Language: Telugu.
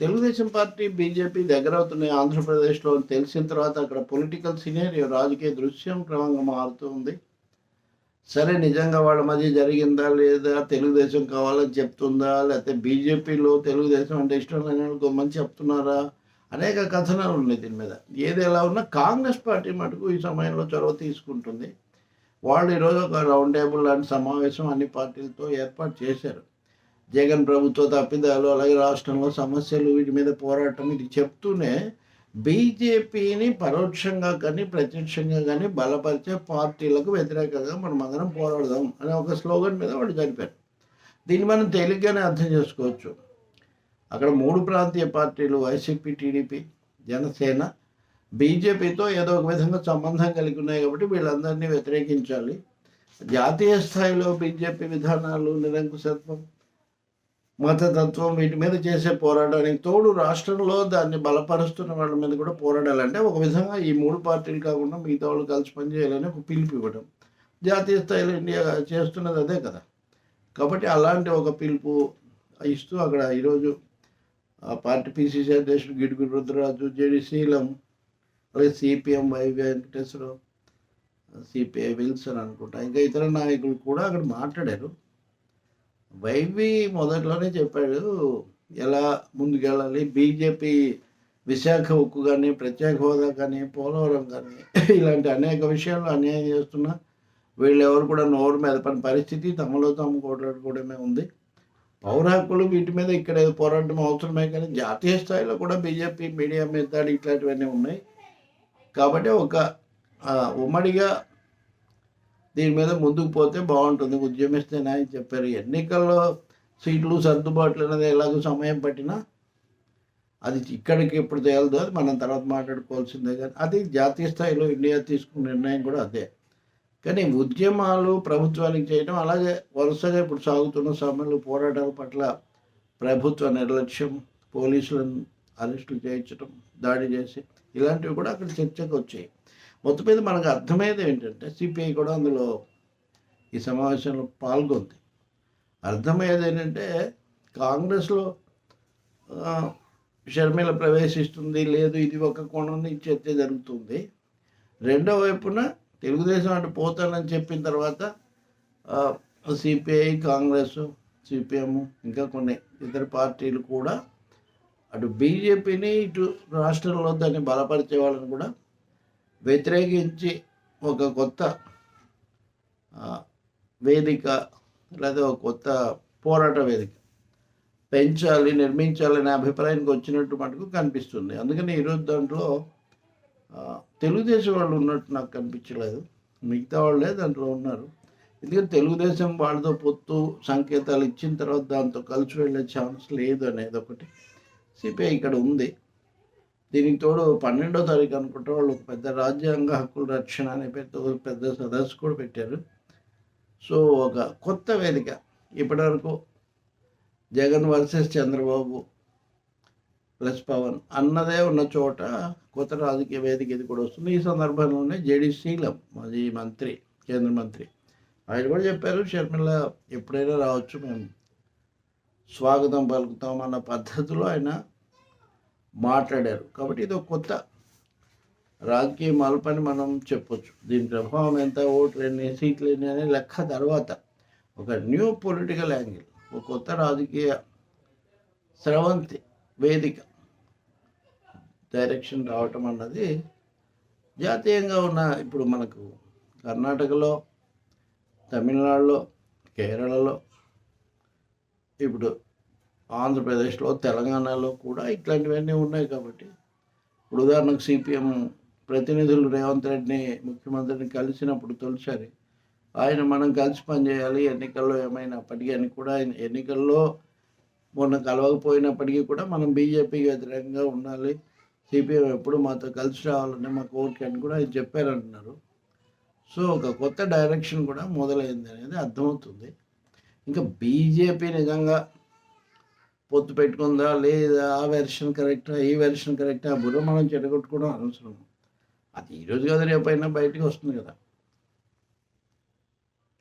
తెలుగుదేశం పార్టీ బీజేపీ దగ్గర అవుతున్నాయి ఆంధ్రప్రదేశ్లో తెలిసిన తర్వాత అక్కడ పొలిటికల్ సినేరియో రాజకీయ దృశ్యం క్రమంగా మారుతూ ఉంది. సరే నిజంగా వాళ్ళ మధ్య జరిగిందా లేదా తెలుగుదేశం కావాలని చెప్తుందా లేకపోతే బీజేపీలో తెలుగుదేశం అంటే ఇష్టం లేని గొమ్మని చెప్తున్నారా? అనేక కథనాలు ఉన్నాయి దీని మీద. ఏది ఎలా ఉన్నా కాంగ్రెస్ పార్టీ మటుకు ఈ సమయంలో చొరవ తీసుకుంటుంది. వాళ్ళు ఈరోజు ఒక రౌండ్ టేబుల్ లాంటి సమావేశం అన్ని పార్టీలతో ఏర్పాటు చేశారు. జగన్ ప్రభుత్వ తప్పిదాలు అలాగే రాష్ట్రంలో సమస్యలు వీటి మీద పోరాటం ఇది చెప్తూనే బీజేపీని పరోక్షంగా కానీ ప్రత్యక్షంగా కానీ బలపరిచే పార్టీలకు వ్యతిరేకంగా మనం అందరం పోరాడదాం అనే ఒక స్లోగన్ మీద వాళ్ళు జరిపారు దీన్ని మనం తేలిగ్గానే అర్థం చేసుకోవచ్చు. అక్కడ మూడు ప్రాంతీయ పార్టీలు వైసీపీ టీడీపీ జనసేన బీజేపీతో ఏదో ఒక విధంగా సంబంధం కలిగి ఉన్నాయి కాబట్టి వీళ్ళందరినీ వ్యతిరేకించాలి. జాతీయ స్థాయిలో బీజేపీ విధానాలు నిరంకుశత్వం మతతత్వం వీటి మీద చేసే పోరాటానికి తోడు రాష్ట్రంలో దాన్ని బలపరుస్తున్న వాళ్ళ మీద కూడా పోరాడాలంటే ఒక విధంగా ఈ మూడు పార్టీలు కాకుండా మిగతా వాళ్ళు కలిసి పనిచేయాలని ఒక పిలుపు ఇవ్వడం జాతీయ స్థాయిలో ఇండియా చేస్తున్నది అదే కదా. కాబట్టి అలాంటి ఒక పిలుపు ఇస్తూ అక్కడ ఈరోజు ఆ పార్టీ పిసిసి అధ్యక్షుడు గిడుగు రుద్రరాజు జేడి అలాగే CPM Y Venkateswararao CPI Wilson అనుకుంటా ఇంకా ఇతర నాయకులు కూడా అక్కడ మాట్లాడారు. వైవి మొదట్లోనే చెప్పాడు ఎలా ముందుకెళ్ళాలి? బీజేపీ విశాఖ ఉక్కు కానీ ప్రత్యేక హోదా కానీ పోలవరం కానీ ఇలాంటి అనేక విషయాలు అన్యాయం చేస్తున్నా వీళ్ళెవరు కూడా నోరు మీద పని పరిస్థితి తమలో తాము కొట్లాడుకోవడమే ఉంది. పౌర హక్కులు వీటి మీద ఇక్కడ పోరాటం అవసరమే కానీ జాతీయ స్థాయిలో కూడా బీజేపీ మీడియా మీద ఇట్లాంటివన్నీ ఉన్నాయి. కాబట్టి ఒక ఉమ్మడిగా దీని మీద ముందుకు పోతే బాగుంటుంది. ఉద్యమిస్తేనే అని చెప్పారు. ఎన్నికల్లో సీట్లు సర్దుబాట్లు అనేది ఎలాగో సమయం పట్టినా అది ఇక్కడికి ఎప్పుడు తేలదు. అది మనం తర్వాత మాట్లాడుకోవాల్సిందే కానీ అది జాతీయ స్థాయిలో ఇండియా తీసుకున్న నిర్ణయం కూడా అదే. కానీ ఉద్యమాలు ప్రభుత్వానికి చేయడం అలాగే వరుసగా ఇప్పుడు సాగుతున్న సమయంలో పోరాటాల పట్ల ప్రభుత్వ నిర్లక్ష్యం పోలీసులను అరెస్టులు చేయించడం దాడి చేసి ఇలాంటివి కూడా అక్కడ చర్చకు వచ్చాయి. మొత్తం మీద మనకు అర్థమయ్యేది ఏంటంటే సిపిఐ కూడా అందులో ఈ సమావేశంలో పాల్గొంది. అర్థమయ్యేది ఏంటంటే కాంగ్రెస్లో షర్మిల ప్రవేశిస్తుంది లేదు ఇది ఒక కోణం నుంచి చర్చ జరుగుతుంది. రెండో వైపున తెలుగుదేశం అటు పోతానని చెప్పిన తర్వాత సిపిఐ కాంగ్రెస్ సిపిఎం ఇంకా కొన్ని ఇతర పార్టీలు కూడా అటు బీజేపీని ఇటు రాష్ట్రంలో దాన్ని బలపరిచే వాళ్ళని కూడా వ్యతిరేకించి ఒక కొత్త వేదిక లేదా ఒక కొత్త పోరాట వేదిక పెంచాలి నిర్మించాలనే అభిప్రాయానికి వచ్చినట్టు మటుకు కనిపిస్తుంది. అందుకని ఈరోజు దాంట్లో తెలుగుదేశం వాళ్ళు ఉన్నట్టు నాకు కనిపించలేదు. మిగతా వాళ్ళే దాంట్లో ఉన్నారు. ఎందుకంటే తెలుగుదేశం వాళ్ళతో పొత్తు సంకేతాలు ఇచ్చిన తర్వాత దాంతో కలిసి వెళ్ళే ఛాన్స్ లేదు అనేది ఒకటి. సిపిఐ ఇక్కడ ఉంది. దీనికి తోడు పన్నెండో తారీఖు అనుకుంటే వాళ్ళు ఒక పెద్ద రాజ్యాంగ హక్కుల రక్షణ అనే పెద్ద ఒక పెద్ద సదస్సు కూడా పెట్టారు. సో ఒక కొత్త వేదిక ఇప్పటివరకు జగన్ వర్సెస్ చంద్రబాబు ప్లస్ పవన్ అన్నదే ఉన్న చోట కొత్త రాజకీయ వేదిక ఇది కూడా వస్తుంది. ఈ సందర్భంలోనే జేడి శీలం మాజీ మంత్రి కేంద్ర మంత్రి ఆయన కూడా చెప్పారు షర్మిల ఎప్పుడైనా రావచ్చు మేము స్వాగతం పలుకుతాం అన్న పద్ధతిలో ఆయన మాట్లాడారు. కాబట్టి ఇది ఒక కొత్త రాజకీయ మలుపని మనం చెప్పొచ్చు. దీని ప్రభావం ఎంత? ఓట్లు ఎన్ని సీట్లు ఎన్ని అనే లెక్క తర్వాత ఒక న్యూ పొలిటికల్ యాంగిల్ ఒక కొత్త రాజకీయ స్రవంతి వేదిక డైరెక్షన్ రావటం అన్నది జాతీయంగా ఉన్న ఇప్పుడు మనకు కర్ణాటకలో తమిళనాడులో కేరళలో ఇప్పుడు ఆంధ్రప్రదేశ్లో తెలంగాణలో కూడా ఇట్లాంటివన్నీ ఉన్నాయి కాబట్టి. ఇప్పుడు ఉదాహరణకు సిపిఎం ప్రతినిధులు రేవంత్ రెడ్డిని ముఖ్యమంత్రిని కలిసినప్పుడు తొలిసారి ఆయన మనం కలిసి పనిచేయాలి ఎన్నికల్లో ఏమైనప్పటికీ అని కూడా ఆయన ఎన్నికల్లో మొన్న కలవకపోయినప్పటికీ కూడా మనం బీజేపీకి వ్యతిరేకంగా ఉండాలి. సిపిఎం ఎప్పుడు మాతో కలిసి రావాలని మా కోరిక అని కూడా ఆయన చెప్పారంటున్నారు. సో ఒక కొత్త డైరెక్షన్ కూడా మొదలైంది అనేది అర్థమవుతుంది. ఇంకా బీజేపీ నిజంగా పొత్తు పెట్టుకుందా లేదా? ఆ వెర్షన్ కరెక్టా ఈ వెర్షన్ కరెక్టా బుర్ర మనం చెడగొట్టుకోవడం అనవసరం. అది ఈరోజు కదా రేపైనా బయటకు వస్తుంది కదా.